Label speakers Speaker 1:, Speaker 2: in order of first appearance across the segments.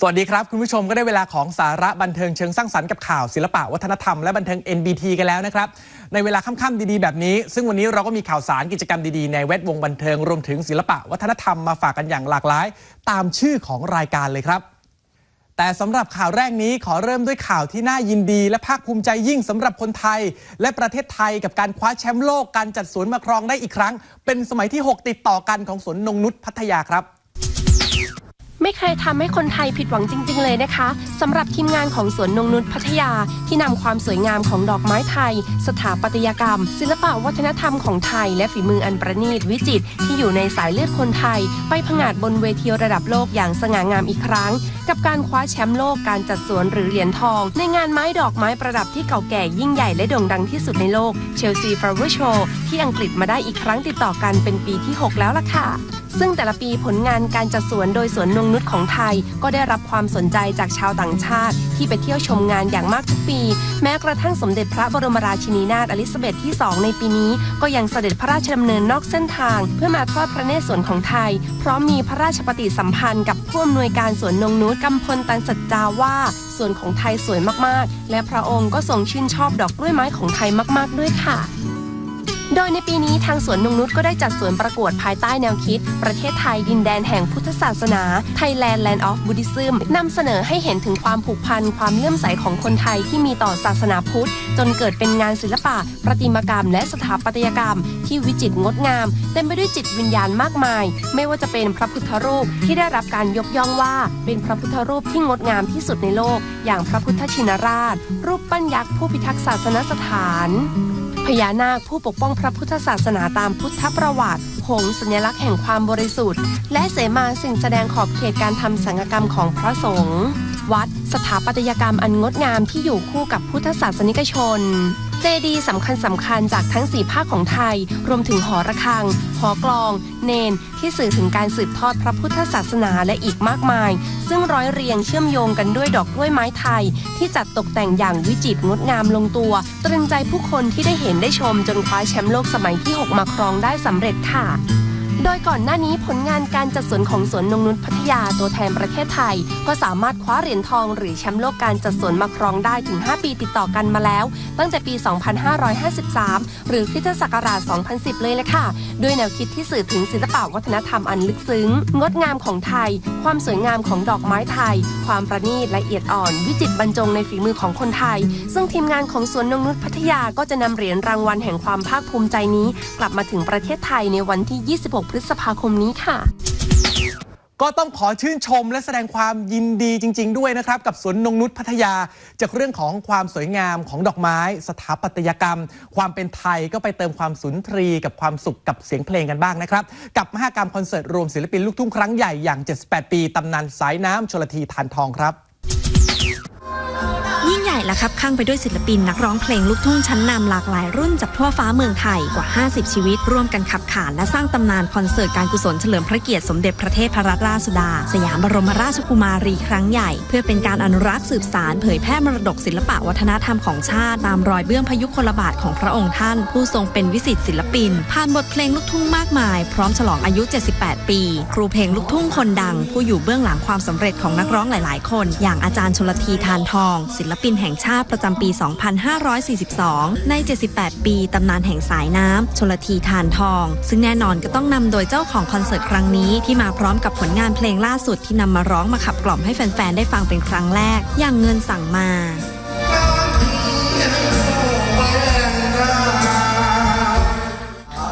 Speaker 1: สวัสดีครับ คุณผู้ชมก็ได้เวลาของสาระบันเทิงเชิงสร้างสรรค์กับข่าวศิลปะวัฒนธรรมและบันเทิง NBT กันแล้วนะครับ ในเวลาค่ำๆดีๆแบบนี้ ซึ่งวันนี้เราก็มีข่าวสารกิจกรรมดีๆ ในแวดวงบันเทิงรวมถึงศิลปะวัฒนธรรมมาฝากกันอย่างหลากหลาย ตามชื่อของรายการเลยครับ แต่สำหรับข่าวแรกนี้ขอเริ่มด้วยข่าวที่น่ายินดี และภาคภูมิใจยิ่งสำหรับคนไทย และประเทศไทยกับการคว้าแชมป์โลกการจัดสวนมาครองได้อีกครั้ง เป็นสมัยที่ 6 ติดต่อกันของสวนนงนุษย์พัทยาครับ
Speaker 2: เคยทำให้คนไทยผิดหวังจริง ๆ เลยนะคะสำหรับทีมงานของสวนนงนุษพัทยาที่นำความสวยงามของดอกไม้ไทย สถาปัตยกรรม ศิลปะวัฒนธรรมของไทย และฝีมืออันประณีตวิจิตรที่อยู่ในสายเลือดคนไทย ไปผงาดบนเวทีระดับโลกอย่างสง่างามอีกครั้ง กับการคว้าแชมป์โลกการจัดสวนหรือเหรียญทอง ในงานไม้ดอกไม้ประดับที่เก่าแก่ยิ่งใหญ่และโด่งดังที่สุดในโลกเชลซีฟลาเวอร์โชว์ที่อังกฤษมาได้อีกครั้งติดต่อกันเป็นปีที่ 6 แล้วล่ะค่ะซึ่งแต่ละปีผลงานการจัดสวนโดยสวนนงนุษของไทย ก็ได้รับความสนใจจากชาวต่างชาติ ที่ไปเที่ยวชมงานอย่างมากทุกปี แม้กระทั่งสมเด็จพระบรมราชินีนาถอลิซาเบธที่ 2 ในปีนี้ ก็ยังเสด็จพระราชดำเนินนอกเส้นทาง เพื่อมาทอดพระเนตรสวนของไทย พร้อมมีพระราชปฏิสัมพันธ์กับผู้อำนวยการสวนนงนุษกำพลตันสัจจาว่าสวนของไทยสวยมากๆ และพระองค์ก็ทรงชื่นชอบดอกกล้วยไม้ของไทยมาก ๆ ด้วยค่ะ โดยในปีนี้ทางสวนนงนุษก็ได้จัดสวนประกวดภายใต้แนวคิด ประเทศไทยดินแดนแห่งพุทธศาสนา Thailand Land of Buddhism นำเสนอให้เห็นถึงความผูกพันความเลื่อมใสของคนไทยที่มีต่อศาสนาพุทธ จนเกิดเป็นงานศิลปะ ประติมากรรม และสถาปัตยกรรม ที่วิจิตรงดงามเต็มไปด้วยจิตวิญญาณมากมาย ไม่ว่าจะเป็นพระพุทธรูปที่ได้รับการยกย่องว่า เป็นพระพุทธรูปที่งดงามที่สุดในโลก อย่างพระพุทธชินราช รูปปั้นยักษ์ผู้พิทักษ์ศาสนสถาน พญานาคผู้ปกป้องพระพุทธศาสนาตามพุทธประวัติ หงส์สัญลักษณ์แห่งความบริสุทธิ์ และเสมาสิ่งแสดงขอบเขตการทำสังฆกรรมของพระสงฆ์ วัด สถาปัตยกรรมอันงดงามที่อยู่คู่กับพุทธศาสนิกชน เจดีสำคัญสำคัญจากทั้งสี่ภาคของไทย รวมถึงหอระฆัง หอกลอง เนน ที่สื่อถึงการสืบทอดพระพุทธศาสนาและอีกมากมาย ซึ่งร้อยเรียงเชื่อมโยงกันด้วยดอกกล้วยไม้ไทย ที่จัดตกแต่งอย่างวิจิตรงดงามลงตัว ตรึงใจผู้คนที่ได้เห็นได้ชมจนคว้าแชมป์โลกสมัยที่ 6 มาครองได้สำเร็จค่ะ โดยก่อนหน้านี้ผลงานการจัดสวนของสวนนงนุษพัทยาตัวแทนประเทศไทย ก็สามารถคว้าเหรียญทองหรือแชมป์โลกการจัดสวนมาครองได้ถึง 5 ปีติดต่อกันมาแล้ว ตั้งแต่ปี 2553 หรือคริสตศักราช 2010 เลยแหละค่ะ ด้วยแนวคิดที่สื่อถึงศิลปะวัฒนธรรมอันลึกซึ้ง งดงามของไทย ความสวยงามของดอกไม้ไทย ความประณีตละเอียดอ่อน วิจิตรบรรจงในฝีมือของคนไทย ซึ่งทีมงานของสวนนงนุษพัทยาก็จะนำเหรียญรางวัลแห่งความภาคภูมิใจนี้ กลับมาถึงประเทศไทยในวันที่ 26พฤษภาคมนี้ค่ะ
Speaker 1: ก็ต้องขอชื่นชมและแสดงความยินดีจริง ๆ ด้วยนะครับ กับสวนนงนุษพัทยา จากเรื่องของความสวยงามของดอกไม้ สถาปัตยกรรม ความเป็นไทยก็ไปเติมความสุนทรีกับความสุขกับเสียงเพลงกันบ้างนะครับ กับมหกรรมคอนเสิร์ตรวมศิลปินลูกทุ่งครั้งใหญ่อย่าง 78 ปีตำนานสายน้ำชลทีทานทองครับ
Speaker 3: ยิ่งใหญ่และครับข้างไปด้วยศิลปินนักร้องเพลงลูกทุ่งชั้นนำหลากหลายรุ่นจากทั่วฟ้าเมืองไทยกว่า 50 ชีวิต ร่วมกันขับขานและสร้างตำนานคอนเสิร์ตการกุศลเฉลิมพระเกียรติสมเด็จพระเทพรัตนราชสุดา สยามบรมราชกุมารีครั้งใหญ่ เพื่อเป็นการอนุรักษ์สืบสารเผยแพร่มรดกศิลปะวัฒนธรรมของชาติตามรอยเบื้องพยุคลบาทของพระองค์ท่าน ผู้ทรงเป็นวิสิตศิลปิน ผ่านบทเพลงลูกทุ่งมากมาย พร้อมฉลองอายุ 78 ปี ครูเพลงลูกทุ่งคนดัง ผู้อยู่เบื้องหลังความสำเร็จของนักร้องหลาย ๆ คน อย่างอาจารย์ชลทีทานทอง ศิลปินแห่งชาติประจำปี 2542 ใน 78 ปีตำนานแห่งสายน้ำชลทีทานทอง ซึ่งแน่นอนก็ต้องนำโดยเจ้าของคอนเสิร์ตครั้งนี้ที่มาพร้อมกับผลงานเพลงล่าสุดที่นำมาร้องมาขับกล่อมให้แฟนๆ ได้ฟังเป็นครั้งแรก อย่างเงินสั่งมา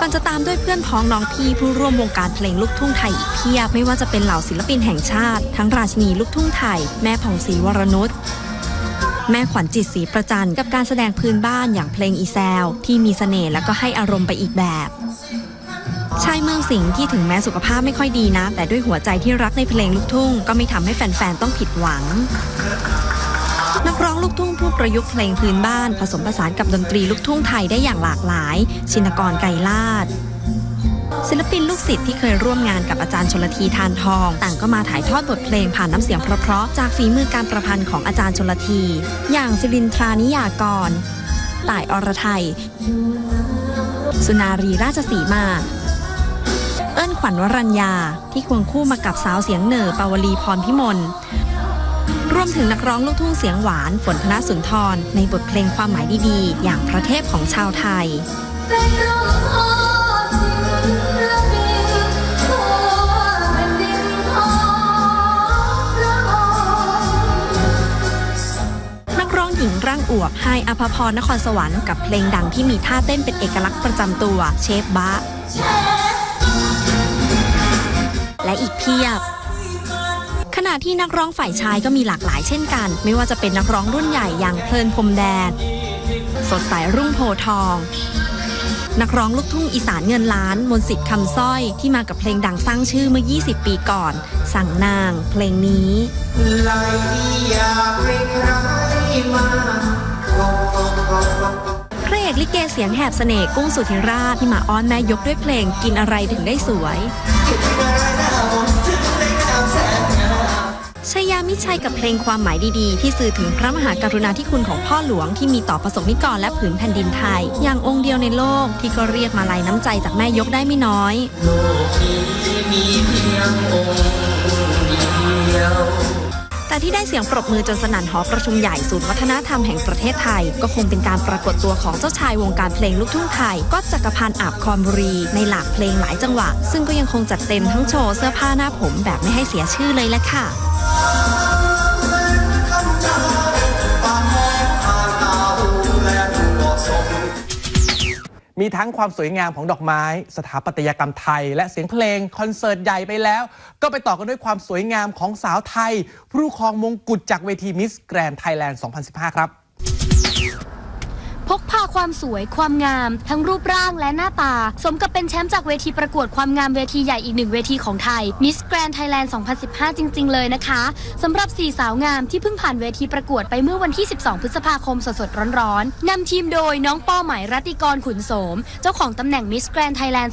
Speaker 3: ก่อนจะตามด้วยเพื่อนพ้องน้องพี่ผู้ร่วมวงการเพลงลูกทุ่งไทยอีกเพียบ ไม่ว่าจะเป็นเหล่าศิลปินแห่งชาติ ทั้งราชินีลูกทุ่งไทย แม่ผ่องศรีวรนุช แม่ขวัญจิตศรีประจันกับการแสดงพื้นบ้านอย่างเพลงอีแซวที่มีเสน่ห์และก็ให้อารมณ์ไปอีกแบบชายเมืองสิงห์ที่ถึงแม้สุขภาพไม่ค่อยดีนะ แต่ด้วยหัวใจที่รักในเพลงลูกทุ่ง ก็ไม่ทำให้แฟน ๆ ต้องผิดหวัง นักร้องลูกทุ่งผู้ประยุกต์เพลงพื้นบ้าน ผสมผสานกับดนตรีลูกทุ่งไทยได้อย่างหลากหลาย ชินกรไกรลาด ศิลปินลูกศิษย์ที่เคยร่วมงานกับอาจารย์ชนลทีทานทอง ต่างก็มาถ่ายทอดบทเพลงผ่านน้ำเสียงเพราะๆจากฝีมือการประพันธ์ของอาจารย์ชนลที อย่างสิรินทรานิยากรต่ายอรไทย สุนารีราชสีมา เอิ้นขวัญวรัญญา ที่ควงคู่มากับสาวเสียงเหน่อปาวลีพรพิมลรวมถึงนักร้องลูกทุ่งเสียงหวานฝนธนสุนทร ในบทเพลงความหมายดีๆ อย่างพระเทพของชาวไทย
Speaker 4: ว
Speaker 3: บไฮอภพรนครสวรรค์กับเพลงดังที่มีท่าเต้นเป็นเอกลักษณ์ประจำตัวเชฟบะ และอีกเพียบขณะที่นักร้องฝ่ายชายก็มีหลากหลายเช่นกัน ไม่ว่าจะเป็นนักร้องรุ่นใหญ่อย่างเพลินพรมแดน สดใสรุ่งโพทอง นักร้องลูกทุ่งอีสานเงินล้าน มนต์สิทธิ์คำสร้อยที่มากับเพลงดังสร้างชื่อเมื่อ 20 ปีก่อน สั่งนาง เพลงนี้
Speaker 5: ไหลอยากให้ใครมาขอขอขอขอ
Speaker 3: พระเอกลิเกเสียงแหบเสน่ห์กุ้งสุธิราชที่มาอ้อนแม่ยกด้วยเพลงกินอะไรถึงได้สวยชายามิชัยกับเพลงความหมายดีๆ ที่สื่อถึงพระมหากรุณาธิคุณของพ่อหลวงที่มีต่อประสบนิกรและผืนแผ่นดินไทย อย่างองค์เดียวในโลกที่ก็เรียกมาลัยน้ำใจจากแม่ยกได้ไม่น้อย
Speaker 5: โลกนี้มีเพียงองค์เดียว
Speaker 3: แต่ที่ได้เสียงปรบมือจนสนั่นหอประชุมใหญ่ศูนย์วัฒนธรรมแห่งประเทศไทย ก็คงเป็นการปรากฏตัวของเจ้าชายวงการเพลงลูกทุ่งไทยก็จักรพันธ์อาบคอนบุรี ในหลากเพลงหลายจังหวะ ซึ่งก็ยังคงจัดเต็มทั้งโชว์เสื้อผ้าหน้าผมแบบไม่ให้เสียชื่อเลยละค่ะ
Speaker 1: มีทั้งความสวยงามของดอกไม้ สถาปัตยกรรมไทย และเสียงเพลงคอนเสิร์ตใหญ่ไปแล้ว ก็ไปต่อกันด้วยความสวยงามของสาวไทย ผู้ครองมงกุฎจากเวทีมิสแกรนไทยแลนด์ 2015 ครับ
Speaker 6: พกพาความสวยความงาม ทั้งรูปร่างและหน้าตา สมกับเป็นแชมป์จากเวทีประกวดความงามเวทีใหญ่อีกหนึ่งเวทีของไทย Miss Grand Thailand 2015 จริง ๆ เลยนะคะสำหรับ4สาวงามที่เพิ่งผ่านเวทีประกวดไปเมื่อวันที่ 12 พฤษภาคมสดๆร้อนๆนำทีมโดยน้องป้อหมายรัตติกรขุนโสม เจ้าของตำแหน่ง Miss Grand Thailand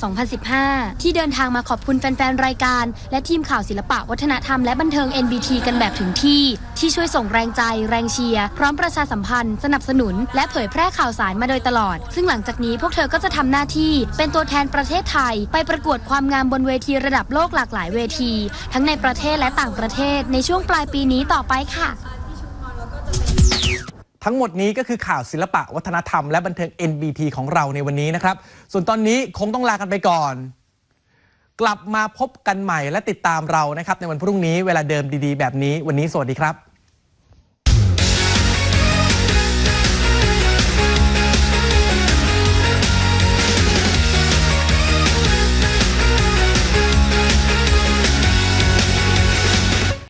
Speaker 6: 2015 ที่เดินทางมาขอบคุณแฟนๆรายการ และทีมข่าวศิลปะวัฒนธรรมและบันเทิง NBT กันแบบถึงที่ ที่ช่วยส่งแรงใจ แรงเชียร์พร้อมประชาสัมพันธ์ สนับสนุน และเผยแพร่ข่าวสารมาโดยตลอด ซึ่งหลังจากนี้พวกเธอก็จะทำหน้าที่เป็นตัวแทนประเทศไทย ไปประกวดความงามบนเวทีระดับโลกหลากหลายเวที ทั้งในประเทศและต่างประเทศในช่วงปลายปีนี้ต่อไปค่ะ
Speaker 1: ทั้งหมดนี้ก็คือข่าวศิลปะวัฒนธรรมและบันเทิง NBT ของเราในวันนี้นะครับ ส่วนตอนนี้คงต้องลากันไปก่อน กลับมาพบกันใหม่และติดตามเรานะครับ ในวันพรุ่งนี้เวลาเดิมดีๆ แบบนี้ วันนี้สวัสดีครับ